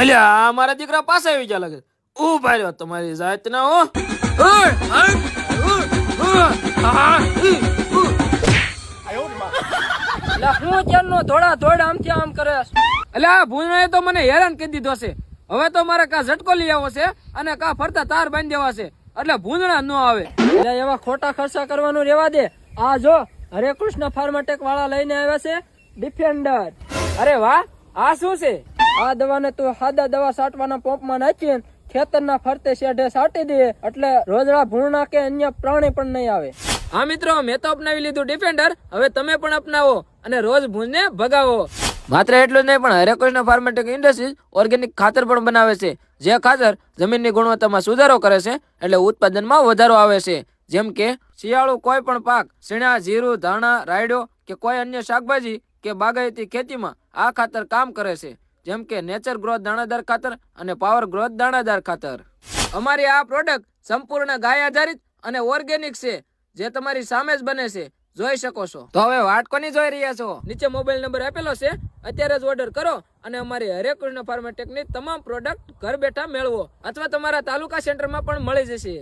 અલ્યા મારા દીકરા પાસે આવી જા લાગે. ઊભા રહ્યો તમારી જાત ના હો હા, ક્યારનો ધોળા ધોળ આમથી આમ કરે આ ભૂંડણાએ તો મને હેરાન કરી દીધો છે. હવે તો મારે કા ઝટકો લઈ આવો છે અને કા ફરતા તાર બાંધી દેવા છે. એટલે ભૂંદણા ન આવે. એટલે એવા ખોટા ખર્ચા કરવાનું રેવા દે. આ જો હરે કૃષ્ણ ફાર્માટેક વાળા લઈને આવ્યા છે ડિફેન્ડર. અરે વાહ આ શું છે? આ દવાને તું સાદા દવા છાંટવાના પંપમાં નાખીને ખેતરના ફરતે શેઢે છાંટી દે. એટલે રોજડા ભૂંડા કે અન્ય પ્રાણી પણ નહીં આવે. હા મિત્રો મેં તો અપનાવી લીધું ડિફેન્ડર હવે તમે પણ અપનાવો અને રોજ ભૂંજને ભગાવો. માત્ર એટલું જ નહીં પણ હરેકૃષ્ણ ફાર્મેટિક ઇન્ડસ્ટ્રીઝ ઓર્ગેનિક ખાતર પણ બનાવે છે. જે ખાતર જમીનની ગુણવત્તામાં સુધારો કરે છે એટલે ઉત્પાદનમાં વધારો આવે છે. જેમ કે શિયાળુ કોઈ પણ પાક શીણા જીરું ધાણા રાયડો કે કોઈ અન્ય શાકભાજી કે બાગાયતી ખેતીમાં આ ખાતર કામ કરે છે. જેમ કે નેચર ગ્રોથ દાણાદાર ખાતર અને પાવર ગ્રોથ દાણાદાર ખાતર. અમારી આ પ્રોડક્ટ સંપૂર્ણ ગાય આધારિત અને ઓર્ગેનિક છે, જે તમારી સામે જ બને છે. જોઈ શકો છો. તો હવે વાટ કોની જોઈ રહ્યા છો? નીચે મોબાઈલ નંબર આપેલો છે. અત્યારે જ ઓર્ડર કરો અને અમારી હરેક કૃષ્ણ ફાર્મેટેકની તમામ પ્રોડક્ટ ઘર બેઠા મેળવો. અથવા તમારા તાલુકા સેન્ટરમાં પણ મળી જશે.